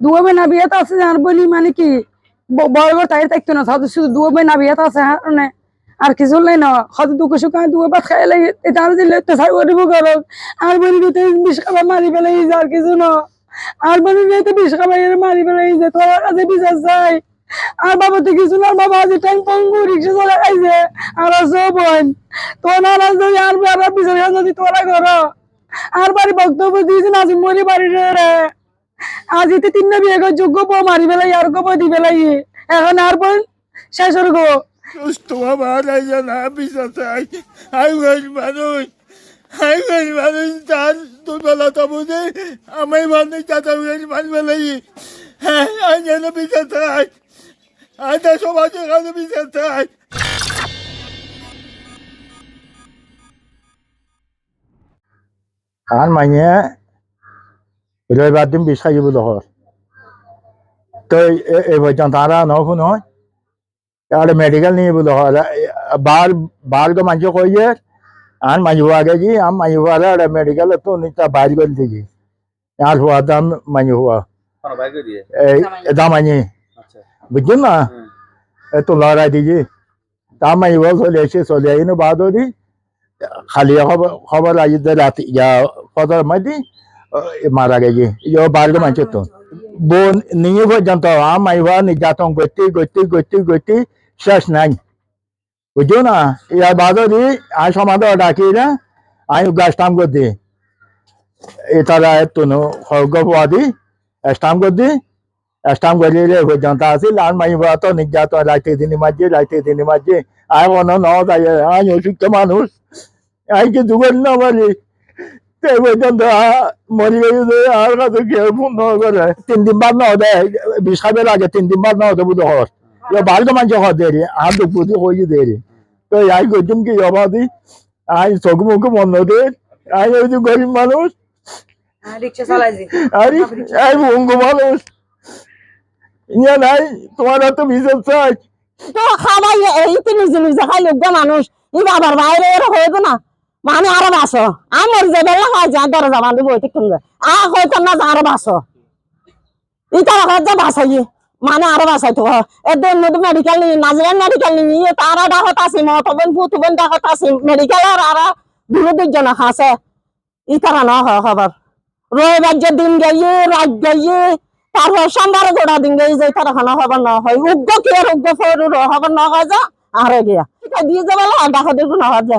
দুয়াবে না বিয়েতে আছে আর মানে কি বড় বড় তাই থাকতো না হয়তো শুধু দুয়াবে না বিয়েতে আছে হ্যাঁ মানে আর কিছু না দুঃখ দুয়া খাই এটা আর দিলে তো সার করিব করক আর বলি তো বিষ খাবার মারি ফেলাই আর কিছু না। আর বলি তো বিষ খাবার মারি ফেলাই যে তোর কাছে বিচার চাই। আর বাবা তো কিছু না বাবা আজ টাইম পঙ্গু রিক্সা চলে খাইছে আর আছে বোন তোর আর আজ আর খান যদি তোরা করো আর বাড়ি বক্তব্য দিয়েছেন আজ মরি বাড়ি রে। আজ এতে তিন বিয়ে করে যোগ্য বউ মারি ফেলাই আর গো দি ফেলাই এখন আর বোন শেষ হয়ে গো। সুস্থ আমার না বিশ্বাস চাই আমি গরিব মানুষ গরিব মানুষ তার দুর্বলতা বুঝে আমি মানুষ চাচা গরিব মানুষ বলেই হ্যাঁ আমি যেন বিচার চাই আমি তো সমাজের কাছে বিচার চাই আর মানে রবিবার দিন বিষ খাইব দহর তো এই পর্যন্ত আর নখ নয় আর মেডিকেল নিয়ে বলে হয় বার বার গো মাঝে কইয়ে আর মাঝে আগে কি আম মাঝে আর মেডিকেল তো নিতা বাইর করে দিই আর হওয়া দাম মাঝে হওয়া দামানি আচ্ছা বুঝছেন না। তো লড়াই দিজি তা মাঝে হওয়া চলে এসে চলে আইনো বাদ দি খালি খবর খবর আজি রাতে ইয়া ফদর মাঝে মারা গেছে ইয়ে বার গো মাঝে তো বোন নিয়ে পর্যন্ত আম আইবা নির্যাতন করতে করতে করতে করতে শেষ নাই বুঝছ না ইয়ার বাদও দি আই সমাধ ডাকি না আই গাছটাম করতে এটারা তুনো খর্গ পোয়া দি স্টাম করতে স্টাম করিলে পর্যন্ত আসিল আর মাইবা তো নির্যাতন রাইতে দিনে মাঝে রাইতে দিনে মাঝে আর কাছে কেউ ফোন করে তিন দিন বাদ ন দেয় বিষ খাবে লাগে তিন দিন বাদ ন হতে বুঝতে হর বাড়িতে মানুষ হওয়া দেরি আর দুপুরে হয়ে দেরি তো আই করছুম কি অবাদি আই চোখ মুখ বন্ধ দে আই যে গরিব মানুষ। আরে আই বঙ্গ মানুষ ইয়া নাই তোমার তো তো এই তো বাবার বাইরে এর না। মানে আরও বাসো। আমার যে বেলা হয় যা দরজা বান্ধব বইতে কিনবে আ হয়তো না আরও বাসো। ইটা রাখার যা বাসাই মানে আরও বাসাই তো এদের মধ্যে মেডিকেল নিয়ে, নাজিরান মেডিকেল নিয়ে তারা ডাকত আছে মতবেন পুতবেন ডাকত আছে মেডিকেল আর আর দূরে দুজন আছে ইতারা না হয় খবর রবিবার যে দিন গিয়ে রাত গিয়ে তারপর সোমবার গোড়া দিন গিয়ে যে তারা খানা খবর না হয়। উগ্র কি আর উগ্র ফের খবর না হয় যা? আর গিয়া। দিয়ে যাবে না ডাকা দেখো না হয় যা।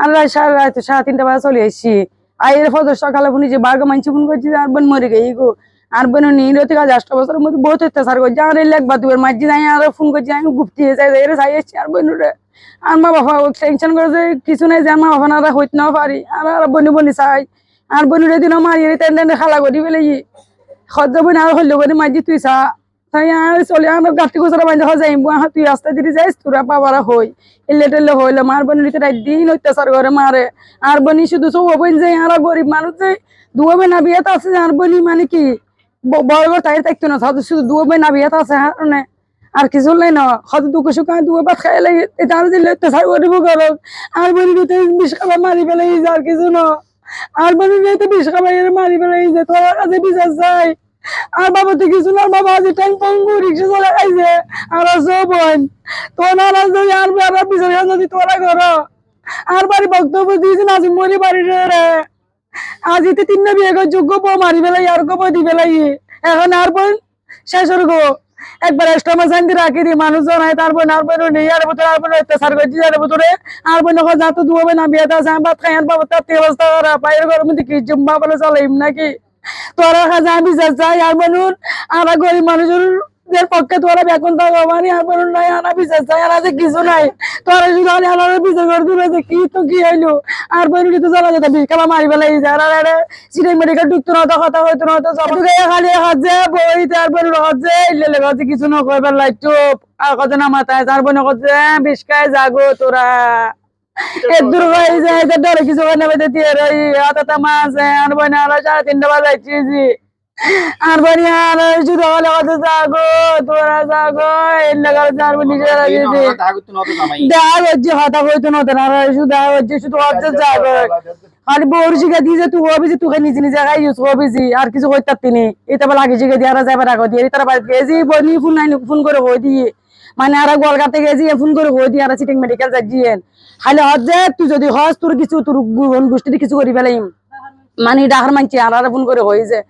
আর রাত সাড়ে রাত সাড়ে তিনটা বাজে চলে আসছি আইয়ের ফদর সকালে ফোন যে বার গো মানুষ ফোন করছি, আর বোন মরে গেই গো। আর বোন নিরতি কাজ আষ্ট বছরের মধ্যে বহুত অত্যাচার করছে। আর লেখবা দুয়ের মাঝে যাই, আর ফোন করছি, আমি গুপ্তি যাই, এর চাই আসছি, আর বোনুরে আর মা বাবা টেনশন করে যে কিছু নাই যে মা বাবা না হইতে না পারি। আর আর বনি বনি চাই। আর বনুরে দিনও মারি তেন তেন খালা করি ফেলে সহ্য বনি আর হল্য করে মাঝি তুই চা। তাই আর চলে আমার গাঠি গোচরা বাইন্দা হয়ে যাই বুয়া, তুই রাস্তা দিয়ে যাইস, তোরা পাবারা হই। এলে টেলে হইলে, মার বনি রাত দিন অত্যাচার করে মারে। আর বনি শুধু আছে আর মানে কি? বড় তাই থাকতো না হয়তো শুধু দুয়াবে না আছে হ্যাঁ মানে আর কিছু নাই না হয়তো দুঃখ সুখ দুয়া খাই লাগে এটা আর দিলে অত্যাচার করিব করক আর বনি খাবার মারি ফেলাই আর কিছু না। আর বনি বিষ খাবার মারি ফেলাই যে, তোর কাছে বিচার চাই। আর বাবা তো কিছু না বাবা আজ টাইম পঙ্গু রিক্সা চলে খাইছে আর আছে বোন। তোর না যদি আর আর বিচার যদি তোরা করো। আর বাড়ি বক্তব্য দিয়েছেন আজ মরি বাড়ি রে। আজ এতে তিন বিয়ে করে যোগ্য বউ মারি ফেলাই, আর গো দি ফেলাই। এখন আর বোন, শেষ হয়ে গো। একবার এক্সট্রা শান্তি রাখি দি, মানুষজন হয়, তার বোন, আর বোন নেই, আর ভিতরে আর বোন অত্যাচার করছি আর ভিতরে আর বোন এখন যা তো দুবে না বিয়ে আমি ভাত খাই আর বাবা তার অবস্থা করা পায়ের ঘরের মধ্যে কি জুম্বা বলে চালাইম নাকি? তোরা খাজা আমি যা চাই আর মানুষ আর গরিব মানুষের পক্ষে তোরা বেকন থাকো মানে আর বলুন নাই আনা বিচার চাই আনা যে কিছু নাই। তোরা শুধু খালি আনার বিচার করে দূরে যে কি তো কি হইল? আর বলুন কিন্তু জানা যেত বিষ খাবা মারি ফেলাই যারা রে সিটাই মেডিকেল ঢুকতো না তো কথা হইতো না তো সব ঢুকে খালি হাজে বই তার বলুন হাজে ইলে লেগে কিছু না কইবার লাই চুপ। আর কত না মাথায় তার বোন কত বিষ খায়, জাগো তোরা। এদুর হয়ে যায় ডরে কিছু না বেঁধে দিয়ে রই হাতে মাছ আর বোন আর সাড়ে তিনটা বাজাইছি জি। আর বাড়ি আর শুধু হলে কত জাগো তোরা জাগো এর লাগার চার বোন নিজেরা দিয়েছি দেখা হচ্ছে হতা হইতো না তোরা আর শুধু দেখা হচ্ছে শুধু হচ্ছে জাগো। খালি বউর শিখে দিয়েছে তুই হবি যে তুই নিজে নিজে খাই ইউজ হবি যে আর কিছু হইতার তিনি এটা বলে আগে শিখে দিয়ে আর যাবার আগে দিয়ে তারা বাড়িতে গেছি বনি ফোন ফোন করে হই দিয়ে। মানে আর গোয়ালঘাটে গেছি ফোন করে হই দিয়ে আর সিটিং মেডিকেল যাচ্ছিয়েন খালি হজ যে তুই যদি হস, তোর কিছু, তোর গুণ গোষ্ঠী কিছু করি ফেলাইম। মানে ডাহার মানছি, আর আর ফোন করে হই যে।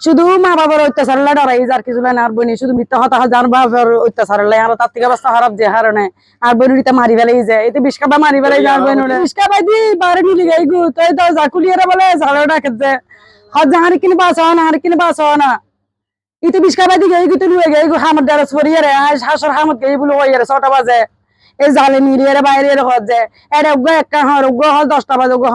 শুধু মা বাবার অত্যাচার ডরাই আর কিছু নাই আর বনি শুধু মিথ্যা হতা জান বাবার অত্যাচার লাই আর তার থেকে অবস্থা খারাপ যে, হারণে। আর বনুরিতে মারি ফেলাই যায় এতে বিষ খাবা মারি ফেলাই যার বনুরে বিষ খাবাই দি বারে নিলি গাই গু, তাই তো জাকুলিয়ারা বলে ঝাড়া ডাকে যে। হজ হারি কিনে বাস না হারি কিনে বাস না। ইতে বিষ গেই দি গাই গু তো লুয়ে গাই গু দারস দারাস রে আজ হাসর হামদ গেই বলে রে ছটা বাজে। এ জালে নিরিয়ারে বাইরে হজ যে এটা উগ্র একটা হর উগ্র হল দশটা বাজে, উগ্র